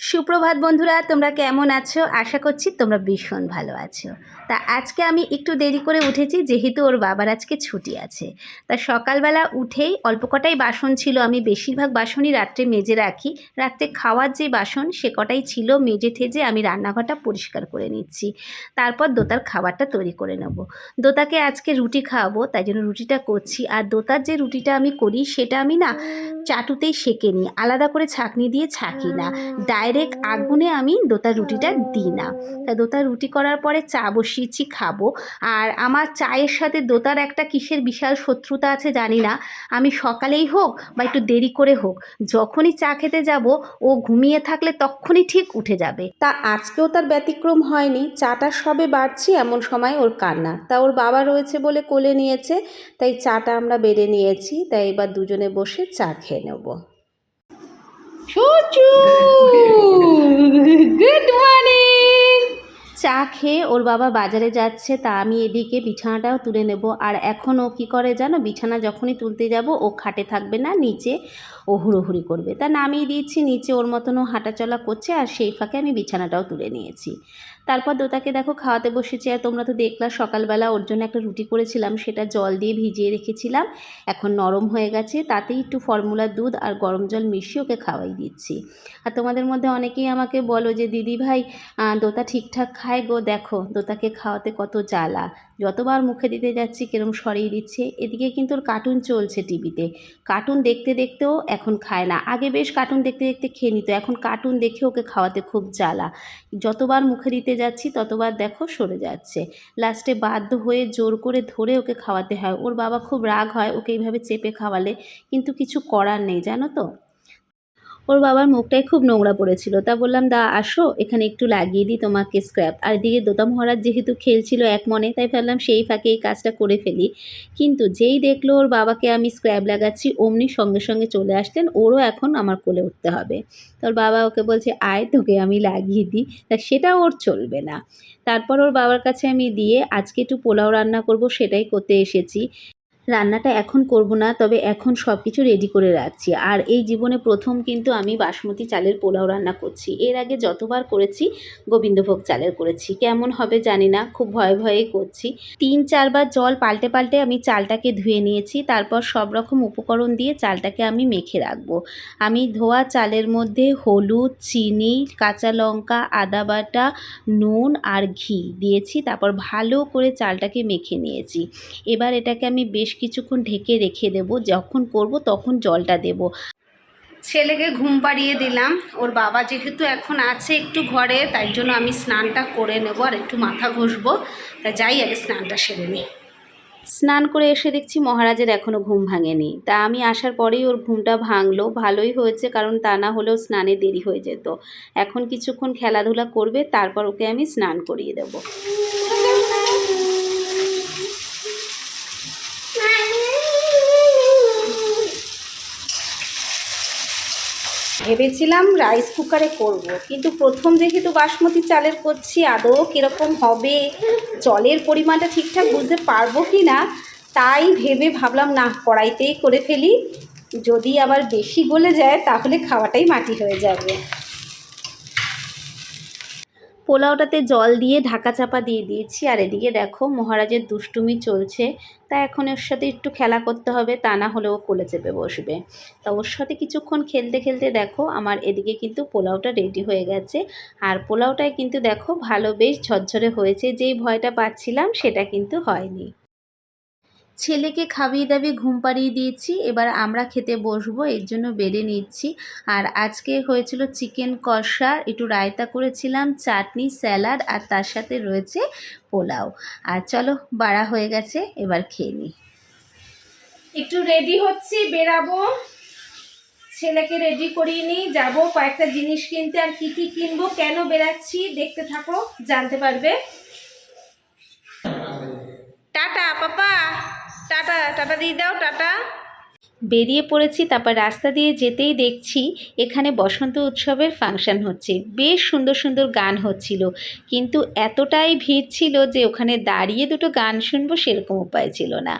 সুপ্রভাত বন্ধুরা, তোমরা কেমন আছো? আশা করছি তোমরা ভীষণ ভালো আছো। তা আজকে আমি একটু দেরি করে উঠেছি, যেহেতু ওর বাবার আজকে ছুটি আছে। তা সকালবেলা উঠেই অল্প কটাই বাসন ছিল, আমি বেশিরভাগ বাসনই রাত্রে মেজে রাখি। রাত্রে খাওয়ার যে বাসন, সে কটাই ছিল, মেজে ঠেজে আমি রান্নাঘরটা পরিষ্কার করে নিচ্ছি। তারপর দোতার খাবারটা তৈরি করে নেব। দোতাকে আজকে রুটি খাওয়াবো, তাই জন্য রুটিটা করছি। আর দোতার যে রুটিটা আমি করি, সেটা আমি না চাটুতেই সেঁকে নিই। আলাদা করে ছাঁকনি দিয়ে ছাঁকি না। ডাইরেক্ট আগুনে আমি দোতার রুটিটা দিই না। তা দোতার রুটি করার পরে চা বসিয়েছি, খাব। আর আমার চায়ের সাথে দোতার একটা কিসের বিশাল শত্রুতা আছে জানি না। আমি সকালেই হোক বা একটু দেরি করে হোক, যখনই চা খেতে যাব, ও ঘুমিয়ে থাকলে তখনই ঠিক উঠে যাবে। তা আজকেও তার ব্যতিক্রম হয়নি। চাটা সবে বাড়ছি, এমন সময় ওর কান্না। তা ওর বাবা রয়েছে বলে কোলে নিয়েছে, তাই চাটা আমরা বেড়ে নিয়েছি। তাই এবার দুজনে বসে চা খেয়ে নেব। চুচু। গুড মর্নিং চা খেয়ে ওর বাবা বাজারে যাচ্ছে, তা আমি এদিকে বিছানাটাও তুলে নেব। আর এখন ও কী করে জানো? বিছানা যখনই তুলতে যাব, ও খাটে থাকবে না, নিচে ও হুড়োহুড়ি করবে। তা নামিয়ে দিয়েছি, নিচে ওর মতন ও হাঁটাচলা করছে, আর সেই ফাঁকে আমি বিছানাটাও তুলে নিয়েছি। তারপর দোতাকে দেখো খাওয়াতে বসেছি, আর তোমরা তো দেখলা সকালবেলা ওর জন্য একটা রুটি করেছিলাম, সেটা জল দিয়ে ভিজিয়ে রেখেছিলাম। এখন নরম হয়ে গেছে, তাতেই একটু ফর্মুলার দুধ আর গরম জল মিশিয়ে ওকে খাওয়াই দিচ্ছি। আর তোমাদের মধ্যে অনেকেই আমাকে বলো যে, দিদি ভাই দোতা ঠিকঠাক খায় গো? দেখো, দোতাকে খাওয়াতে কত জ্বালা। যতবার মুখে দিতে যাচ্ছি, কিরম সরিয়ে দিচ্ছে। এদিকে কিন্তু ওর কার্টুন চলছে টিভিতে কার্টুন দেখতে দেখতেও এখন খায় না। আগে বেশ কার্টুন দেখতে দেখতে খেয়ে নিত, এখন কার্টুন দেখে ওকে খাওয়াতে খুব জ্বালা। যতবার মুখে দিতে যাচ্ছি, ততবার দেখো সরে যাচ্ছে। লাস্টে বাধ্য হয়ে জোর করে ধরে ওকে খাওয়াতে হয়। ওর বাবা খুব রাগ হয় ওকে এইভাবে চেপে খাওয়ালে, কিন্তু কিছু করার নেই, জানো তো? ওর বাবার মুখটাই খুব নোংরা পড়েছিল। তা বললাম, দা, আসো, এখানে একটু লাগিয়ে দিই তোমাকে স্ক্র্যাপ আর এদিকে দোতা মহারাজ যেহেতু খেলছিল এক মনে, তাই ভাবলাম সেই ফাঁকে এই কাজটা করে ফেলি। কিন্তু যেই দেখল ওর বাবাকে আমি স্ক্র্যাব লাগাচ্ছি, অমনি সঙ্গে সঙ্গে চলে আসতেন ওরও এখন আমার কোলে উঠতে হবে। তোর বাবা ওকে বলছে, আয়, তোকে আমি লাগিয়ে দিই। তা সেটা ওর চলবে না। তারপর ওর বাবার কাছে আমি দিয়ে আজকে একটু পোলাও রান্না করব, সেটাই করতে এসেছি। রান্নাটা এখন করব না, তবে এখন সব কিছু রেডি করে রাখছি। আর এই জীবনে প্রথম কিন্তু আমি বাসমতি চালের পোলাও রান্না করছি। এর আগে যতবার করেছি, গোবিন্দভোগ চালের করেছি। কেমন হবে জানি না, খুব ভয়ে ভয়ে করছি। তিন চারবার জল পাল্টে পাল্টে আমি চালটাকে ধুয়ে নিয়েছি, তারপর সব রকম উপকরণ দিয়ে চালটাকে আমি মেখে রাখব। আমি ধোয়া চালের মধ্যে হলুদ, চিনি, কাঁচা লঙ্কা, আদা বাটা, নুন আর ঘি দিয়েছি, তারপর ভালো করে চালটাকে মেখে নিয়েছি। এবার এটাকে আমি বেশ কিছুক্ষণ ঢেকে রেখে দেব। যখন করব তখন জলটা দেব। ছেলেকে ঘুম পাড়িয়ে দিলাম। ওর বাবা যেহেতু এখন আছে একটু ঘরে, তাই জন্য আমি স্নানটা করে নেব আর একটু মাথা ঘষবো। তা যাই, আগে স্নানটা সেরে নিই। স্নান করে এসে দেখছি মহারাজের এখনও ঘুম ভাঙেনি। তা আমি আসার পরেই ওর ঘুমটা ভাঙলো। ভালোই হয়েছে, কারণ তা না হলেও স্নানে দেরি হয়ে যেত। এখন কিছুক্ষণ খেলাধুলা করবে, তারপর ওকে আমি স্নান করিয়ে দেবো। ভেবেছিলাম রাইস কুকারে করব। কিন্তু প্রথম যেহেতু বাসমতি চালের করছি আদৌ কীরকম হবে, জলের পরিমাণটা ঠিকঠাক বুঝতে পারব কি না তাই ভেবে ভাবলাম, না, কড়াইতেই করে ফেলি যদি আবার বেশি গলে যায়, তাহলে খাওয়াটাই মাটি হয়ে যাবে পোলাওটাতে জল দিয়ে ঢাকা চাপা দিয়ে দিয়েছি। আর এদিকে দেখো, মহারাজের দুষ্টুমি চলছে। তা এখন ওর সাথে একটু খেলা করতে হবে, তা না হলেও কোলে চেপে বসবে। তা ওর সাথে কিছুক্ষণ খেলতে খেলতে দেখো, আমার এদিকে কিন্তু পোলাওটা রেডি হয়ে গেছে। আর পোলাওটায় কিন্তু দেখো, ভালো বেশ ঝরঝরে হয়েছে। যেই ভয়টা পাচ্ছিলাম, সেটা কিন্তু হয়নি। ছেলেকে খাবিয়ে দাবিয়ে ঘুম পাড়িয়ে দিয়েছি, এবার আমরা খেতে বসবো, এর জন্য বেড়ে নিচ্ছি। আর আজকে হয়েছিল চিকেন কষা, একটু রায়তা করেছিলাম, চাটনি, স্যালাড, আর তার সাথে রয়েছে পোলাও। আর চলো, বাড়া হয়ে গেছে, এবার খেয়ে নিই। একটু রেডি হচ্ছি বেরাবো ছেলেকে রেডি করিয়ে নিই, যাব, কয়েকটা জিনিস কিনতে। আর কি কি কিনবো, কেন বেরাচ্ছি দেখতে থাকো, জানতে পারবে। টাটা, পাপা। টাটা টাটা দিয়ে দাও টাটা। বেরিয়ে পড়েছি, তারপর রাস্তা দিয়ে যেতেই দেখছি এখানে বসন্ত উৎসবের ফাংশন হচ্ছে। বেশ সুন্দর সুন্দর গান হচ্ছিল। কিন্তু এতটাই ভিড় ছিল যে ওখানে দাঁড়িয়ে দুটো গান শুনব সেরকম উপায় ছিল না।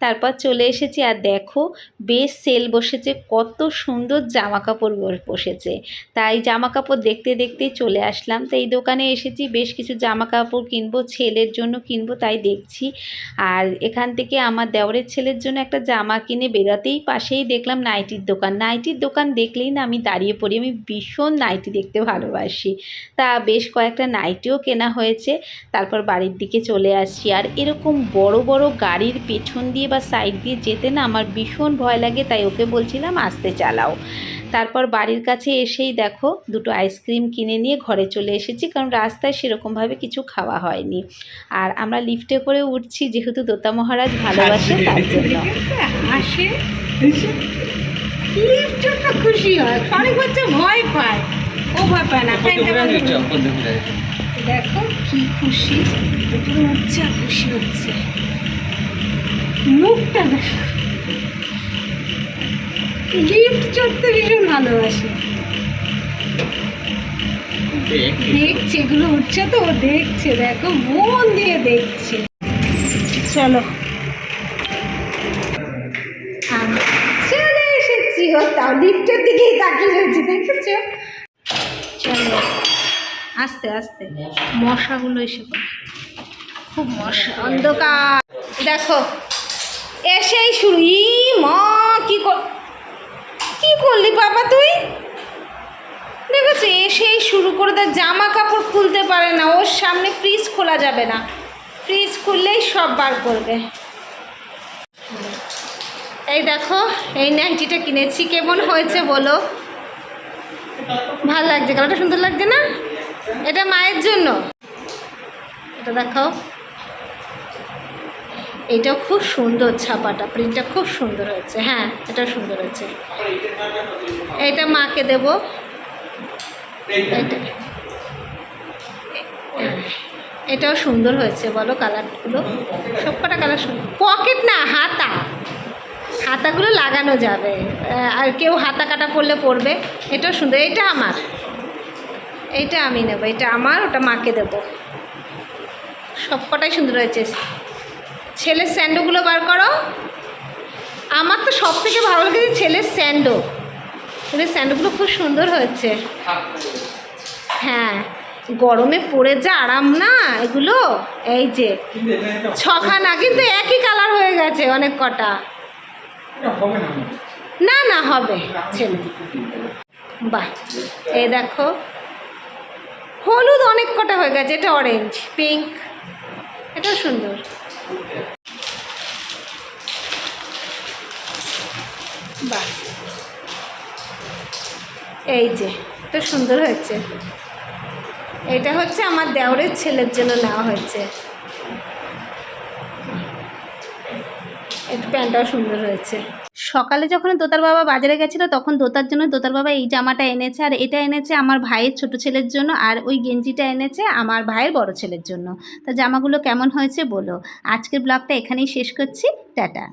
তারপর চলে এসেছি আর দেখো, বেশ সেল বসেছে, কত সুন্দর জামা কাপড় বসেছে। তাই জামা কাপড় দেখতে দেখতেই চলে আসলাম। তো এই দোকানে এসেছি, বেশ কিছু জামা কাপড় কিনবো, ছেলের জন্য কিনবো তাই দেখছি। আর এখান থেকে আমার দেওরের ছেলের জন্য একটা জামা কিনে বেরোতেই পাশেই দেখলাম নাইটির দোকান। নাইটির দোকান দেখলেই না আমি দাঁড়িয়ে পড়ি। আমি ভীষণ নাইটি দেখতে ভালোবাসি। তা বেশ কয়েকটা নাইটিও কেনা হয়েছে। তারপর বাড়ির দিকে চলে আসছি। আর এরকম বড় বড় গাড়ির পেছন দিয়ে বা সাইড দিয়ে যেতে না আমার ভীষণ ভয় লাগে। তাই ওকে বলছিলাম আসতে চালাও। তারপর বাড়ির কাছে এসেই দেখো দুটো আইসক্রিম কিনে নিয়ে ঘরে চলে এসেছি। কারণ রাস্তায় সেরকমভাবে কিছু খাওয়া হয়নি। আর আমরা লিফটে করে উঠছি যেহেতু দোতা মহারাজ ভালোবাসে তার জন্য। খুশি হয় অনেক ভয় পায় ও। দেখো খুশি হচ্ছে মুখটা লিফট ভীষণ ভালোবাসে দেখছে, এগুলো উঠছে তো দেখছে, দেখো, মন দিয়ে দেখছে চলো এসেছি ও তাও লিফটের দিকেই তাকিয়ে রয়েছে, দেখেছ? চলো, আস্তে আস্তে। মশাগুলো এসে খুব মশা, অন্ধকার। দেখো, এসেই শুরু। ই মা, কি কি করলি বাবা তুই? দেখেছ, এসেই শুরু করে দেয় জামা কাপড় খুলতে পারে না। ওর সামনে ফ্রিজ খোলা যাবে না। ফ্রিজ খুললেই সব বার করবে। এই দেখো, এই নাইটিটা কিনেছি। কেমন হয়েছে বলো? ভালো লাগছে, কালারটা সুন্দর লাগছে না? এটা মায়ের জন্য। এটা দেখো। এটাও খুব সুন্দর ছাপাটা, প্রিন্টটা খুব সুন্দর হয়েছে। হ্যাঁ এটা সুন্দর হয়েছে। এটা মাকে দেব। এটা এটাও সুন্দর হয়েছে বলো কালারগুলো। সব কটা কালার সুন্দর। পকেট না, হাতা। হাতাগুলো লাগানো যাবে। আর কেউ হাতা কাটা পরলে পরবে। এটাও সুন্দর। এটা আমার। এইটা আমি নেব। এটা আমার, ওটা মাকে দেব। সব কটাই সুন্দর হয়েছে। ছেলের স্যান্ডোগুলো বার করো। আমার তো সব থেকে ভালো লেগেছে ছেলের স্যান্ডো। ছেলের স্যান্ডোগুলো খুব সুন্দর হয়েছে। হ্যাঁ। গরমে পড়ে যা আরাম না এগুলো? এই যে, ছখানা। কিন্তু একই কালার হয়ে গেছে অনেক কটা। না না, হবে ছেলে বাহ। এই দেখো, হলুদ অনেক কটা হয়ে গেছে, এটা অরেঞ্জ পিঙ্ক এটা সুন্দর। বাহ। এই যে, এটা সুন্দর হয়েছে। এটা হচ্ছে আমার দেওরের ছেলের জন্য নেওয়া হয়েছে। প্যান্টটাও সুন্দর হয়েছে। সকালে যখন দোতার বাবা বাজারে গেছিল, তখন দোতার জন্য দোতার বাবা এই জামাটা এনেছে, আর এটা এনেছে আমার ভাইয়ের ছোট ছেলের জন্য, আর ওই গেঞ্জিটা এনেছে আমার ভাইয়ের বড় ছেলের জন্য। তা জামাগুলো কেমন হয়েছে বলো। আজকের ব্লগটা এখানেই শেষ করছি। টাটা।